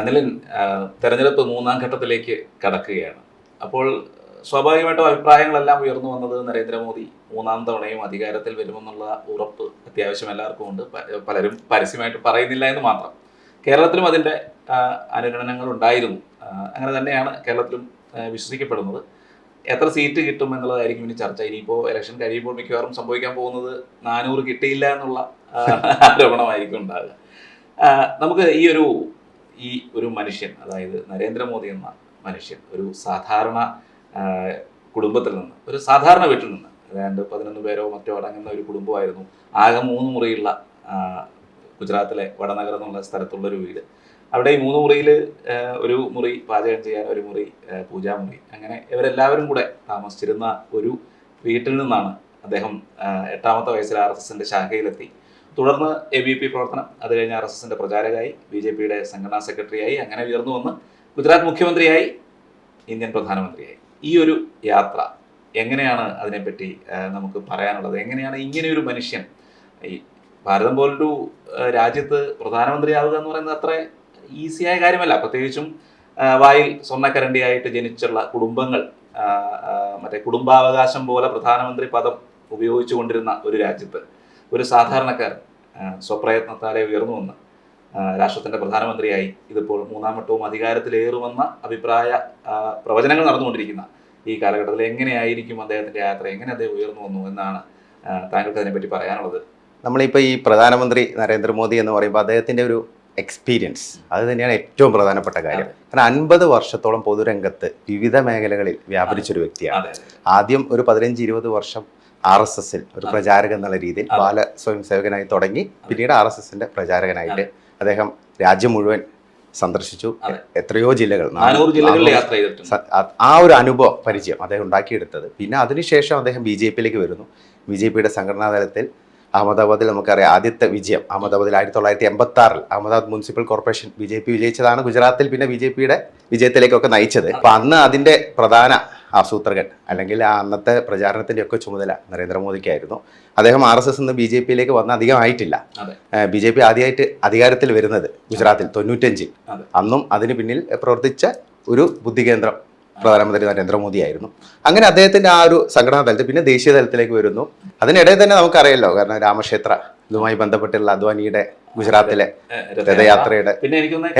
അനിലൻ തെരഞ്ഞെടുപ്പ് മൂന്നാം ഘട്ടത്തിലേക്ക് കടക്കുകയാണ്. അപ്പോൾ സ്വാഭാവികമായിട്ടും അഭിപ്രായങ്ങളെല്ലാം ഉയർന്നു വന്നത് നരേന്ദ്രമോദി മൂന്നാം തവണയും അധികാരത്തിൽ വരുമെന്നുള്ള ഉറപ്പ് അത്യാവശ്യം എല്ലാവർക്കും ഉണ്ട് പലരും പരസ്യമായിട്ട് പറയുന്നില്ല എന്ന് മാത്രം. കേരളത്തിലും അതിന്റെ അനുഗണനങ്ങൾ ഉണ്ടായിരുന്നു. അങ്ങനെ തന്നെയാണ് കേരളത്തിലും വിശ്വസിക്കപ്പെടുന്നത്. എത്ര സീറ്റ് കിട്ടും എന്നുള്ളതായിരിക്കും ഇനി ചർച്ച. ഇനിയിപ്പോൾ ഇലക്ഷൻ കഴിയുമ്പോൾ മിക്കവാറും സംഭവിക്കാൻ പോകുന്നത് നാനൂറ് കിട്ടിയില്ല എന്നുള്ള ആരോപണമായിരിക്കും ഉണ്ടാകുക നമുക്ക് ഈ ഒരു ഈ ഒരു മനുഷ്യൻ അതായത് നരേന്ദ്രമോദി എന്ന മനുഷ്യൻ ഒരു സാധാരണ കുടുംബത്തിൽ നിന്ന് ഒരു സാധാരണ വീട്ടിൽ നിന്ന് ഏതാണ്ട് പതിനൊന്ന് പേരോ മറ്റോ അടങ്ങുന്ന ഒരു കുടുംബമായിരുന്നു. ആകെ മൂന്ന് മുറിയുള്ള ഗുജറാത്തിലെ വടനഗർ എന്നുള്ള സ്ഥലത്തുള്ള ഒരു വീട്. അവിടെ ഈ മൂന്ന് മുറിയിൽ ഒരു മുറി പാചകം ചെയ്യാൻ ഒരു മുറി പൂജാമുറി അങ്ങനെ ഇവരെല്ലാവരും കൂടെ താമസിച്ചിരുന്ന ഒരു വീട്ടിൽ നിന്നാണ് അദ്ദേഹം എട്ടാമത്തെ വയസ്സിൽ ആർ എസ് എസിന്റെ ശാഖയിലെത്തി. തുടർന്ന് എ ബി പി പ്രവർത്തനം. അത് കഴിഞ്ഞ് ആർ എസ് എസിന്റെ പ്രചാരകായി ബി ജെ പിയുടെ സംഘടനാ സെക്രട്ടറിയായി അങ്ങനെ ഉയർന്നു വന്ന് ഗുജറാത്ത് മുഖ്യമന്ത്രിയായി ഇന്ത്യൻ പ്രധാനമന്ത്രിയായി. ഈ ഒരു യാത്ര എങ്ങനെയാണ് അതിനെപ്പറ്റി നമുക്ക് പറയാനുള്ളത്? എങ്ങനെയാണ് ഇങ്ങനെയൊരു മനുഷ്യൻ ഈ ഭാരതം പോലൊരു രാജ്യത്ത് പ്രധാനമന്ത്രിയാവുക എന്ന് പറയുന്നത് അത്ര ഈസിയായ കാര്യമല്ല. പ്രത്യേകിച്ചും വായിൽ സ്വർണക്കരണ്ടിയായിട്ട് ജനിച്ചുള്ള കുടുംബങ്ങൾ മറ്റേ കുടുംബാവകാശം പോലെ പ്രധാനമന്ത്രി പദം ഉപയോഗിച്ചു കൊണ്ടിരുന്ന ഒരു രാജ്യത്ത് ഒരു സാധാരണക്കാരൻ സ്വപ്രയത്നത്താലെ ഉയർന്നു വന്ന് രാഷ്ട്രത്തിന്റെ പ്രധാനമന്ത്രിയായി ഇതിപ്പോൾ മൂന്നാം വട്ടവും അധികാരത്തിലേറുമെന്ന അഭിപ്രായ പ്രവചനങ്ങൾ നടന്നുകൊണ്ടിരിക്കുന്ന ഈ കാലഘട്ടത്തിൽ എങ്ങനെയായിരിക്കും അദ്ദേഹത്തിന്റെ യാത്ര? എങ്ങനെ അദ്ദേഹം ഉയർന്നു വന്നു എന്നാണ് താങ്കൾക്ക് അതിനെപ്പറ്റി പറയാനുള്ളത്. നമ്മളിപ്പോൾ ഈ പ്രധാനമന്ത്രി നരേന്ദ്രമോദി എന്ന് പറയുമ്പോൾ അദ്ദേഹത്തിന്റെ ഒരു എക്സ്പീരിയൻസ് അത് തന്നെയാണ് ഏറ്റവും പ്രധാനപ്പെട്ട കാര്യം. കാരണം അൻപത് വർഷത്തോളം പൊതുരംഗത്ത് വിവിധ മേഖലകളിൽ വ്യാപരിച്ചൊരു വ്യക്തിയാണ്. ആദ്യം ഒരു പതിനഞ്ച് ഇരുപത് വർഷം ആർ എസ് എസിൽ ഒരു പ്രചാരകൻ എന്നുള്ള രീതിയിൽ ബാല സ്വയം സേവകനായി തുടങ്ങി പിന്നീട് ആർ എസ് എസിന്റെ പ്രചാരകനായിട്ട് അദ്ദേഹം രാജ്യം മുഴുവൻ സന്ദർശിച്ചു. എത്രയോ ജില്ലകൾ നാനൂറ് ജില്ലകളിൽ യാത്ര ചെയ്തിട്ടുണ്ട്. ആ- ആ ഒരു അനുഭവ പരിചയം അദ്ദേഹം ഉണ്ടാക്കിയെടുത്തത്. പിന്നെ അതിനുശേഷം അദ്ദേഹം ബി ജെ പിയിലേക്ക് വരുന്നു. ബി ജെ പിയുടെ സംഘടനാ തലത്തിൽ അഹമ്മദാബാദിൽ നമുക്കറിയാം ആദ്യത്തെ വിജയം. അഹമ്മദാബാദിൽ ആയിരത്തി തൊള്ളായിരത്തി എൺപത്തി ആറിൽ Ahmedabad municipal corporation B J P വിജയിച്ചതാണ്. ഗുജറാത്തിൽ പിന്നെ ബി ജെ പിയുടെ വിജയത്തിലേക്കൊക്കെ നയിച്ചത്. അപ്പൊ അന്ന് അതിന്റെ പ്രധാന ആസൂത്രകൻ അല്ലെങ്കിൽ ആ അന്നത്തെ പ്രചാരണത്തിന്റെ ഒക്കെ ചുമതല നരേന്ദ്രമോദിക്കായിരുന്നു. അദ്ദേഹം ആർ എസ് എസ് നിന്ന് ബി ജെ പിയിലേക്ക് വന്ന അധികമായിട്ടില്ല ബി ജെ പി ആദ്യമായിട്ട് അധികാരത്തിൽ വരുന്നത് ഗുജറാത്തിൽ തൊണ്ണൂറ്റഞ്ചിൽ. അന്നും അതിന് പിന്നിൽ പ്രവർത്തിച്ച ഒരു ബുദ്ധികേന്ദ്രം പ്രധാനമന്ത്രി നരേന്ദ്രമോദിയായിരുന്നു അങ്ങനെ അദ്ദേഹത്തിന്റെ ആ ഒരു സംഘടനാ തലത്തിൽ പിന്നെ ദേശീയ തലത്തിലേക്ക് വരുന്നു. അതിനിടയിൽ തന്നെ നമുക്കറിയാലോ കാരണം രാമക്ഷേത്ര ഇതുമായി ബന്ധപ്പെട്ടുള്ള അദ്വാനിയുടെ ഗുജറാത്തിലെ രഥയാത്രയുടെ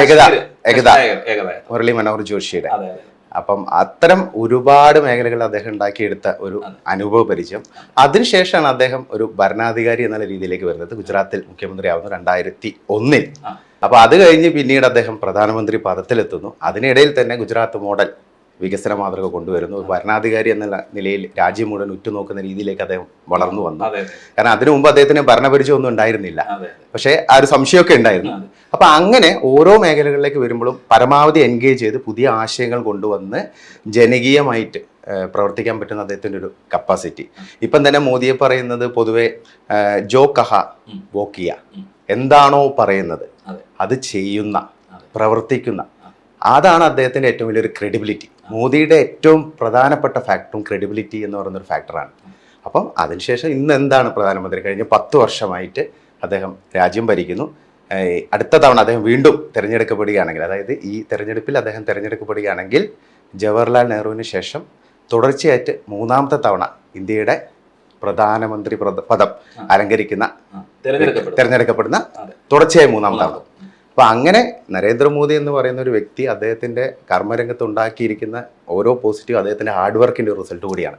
ഏകത, ഏകത. മുരളി മനോഹർ ജോഷിയുടെ. അപ്പം അത്തരം ഒരുപാട് മേഖലകൾ അദ്ദേഹം ഉണ്ടാക്കിയെടുത്ത ഒരു അനുഭവ പരിചയം അതിനുശേഷമാണ് അദ്ദേഹം ഒരു ഭരണാധികാരി എന്നുള്ള രീതിയിലേക്ക് വരുന്നത്. ഗുജറാത്തിൽ മുഖ്യമന്ത്രിയാവുന്നു രണ്ടായിരത്തി ഒന്നിൽ അപ്പോൾ അപ്പൊ അത് കഴിഞ്ഞ് പിന്നീട് അദ്ദേഹം പ്രധാനമന്ത്രി പദത്തിലെത്തുന്നു. അതിനിടയിൽ തന്നെ ഗുജറാത്ത് മോഡൽ വികസന മാതൃക കൊണ്ടുവരുന്നു. ഭരണാധികാരി എന്ന നിലയിൽ രാജ്യം മുഴുവൻ ഉറ്റുനോക്കുന്ന രീതിയിലേക്ക് അദ്ദേഹം വളർന്നു വന്നു. കാരണം അതിനു മുമ്പ് അദ്ദേഹത്തിന് ഭരണപരിചയം ഒന്നും ഉണ്ടായിരുന്നില്ല പക്ഷേ ആ ഒരു സംശയമൊക്കെ ഉണ്ടായിരുന്നു. അതെ. അപ്പൊ അങ്ങനെ ഓരോ മേഖലകളിലേക്ക് വരുമ്പോഴും പരമാവധി എൻഗേജ് ചെയ്ത് പുതിയ ആശയങ്ങൾ കൊണ്ടുവന്ന് ജനകീയമായിട്ട് പ്രവർത്തിക്കാൻ പറ്റുന്ന അദ്ദേഹത്തിന്റെ ഒരു കപ്പാസിറ്റി ഇപ്പം തന്നെ മോദിയെ പറയുന്നത് പൊതുവെ ജോ കഹ വോക്കിയ എന്താണോ പറയുന്നത് അത്. ചെയ്യുന്ന പ്രവർത്തിക്കുന്ന അതാണ് അദ്ദേഹത്തിന്റെ ഏറ്റവും വലിയൊരു ക്രെഡിബിലിറ്റി മോദിയുടെ ഏറ്റവും പ്രധാനപ്പെട്ട ഫാക്ടറും ക്രെഡിബിലിറ്റി എന്ന് പറയുന്നൊരു ഫാക്ടറാണ് അപ്പം അതിനുശേഷം ഇന്ന് എന്താണ് പ്രധാനമന്ത്രി? കഴിഞ്ഞ പത്ത് വർഷമായിട്ട് അദ്ദേഹം രാജ്യം ഭരിക്കുന്നു. അടുത്ത തവണ അദ്ദേഹം വീണ്ടും തിരഞ്ഞെടുക്കപ്പെടുകയാണെങ്കിൽ അതായത് ഈ തെരഞ്ഞെടുപ്പിൽ അദ്ദേഹം തിരഞ്ഞെടുക്കപ്പെടുകയാണെങ്കിൽ ജവഹർലാൽ നെഹ്റുവിന് ശേഷം തുടർച്ചയായിട്ട് മൂന്നാമത്തെ തവണ ഇന്ത്യയുടെ പ്രധാനമന്ത്രി പദം അലങ്കരിക്കുന്ന തിരഞ്ഞെടുക്കപ്പെടുന്ന. തുടർച്ചയായി മൂന്നാം തവണ. അപ്പൊ അങ്ങനെ നരേന്ദ്രമോദി എന്ന് പറയുന്ന ഒരു വ്യക്തി അദ്ദേഹത്തിന്റെ കർമ്മരംഗത്ത് ഉണ്ടാക്കിയിരിക്കുന്ന ഓരോ പോസിറ്റീവ് അദ്ദേഹത്തിന്റെ ഹാർഡ് വർക്കിന്റെ റിസൾട്ട് കൂടിയാണ്.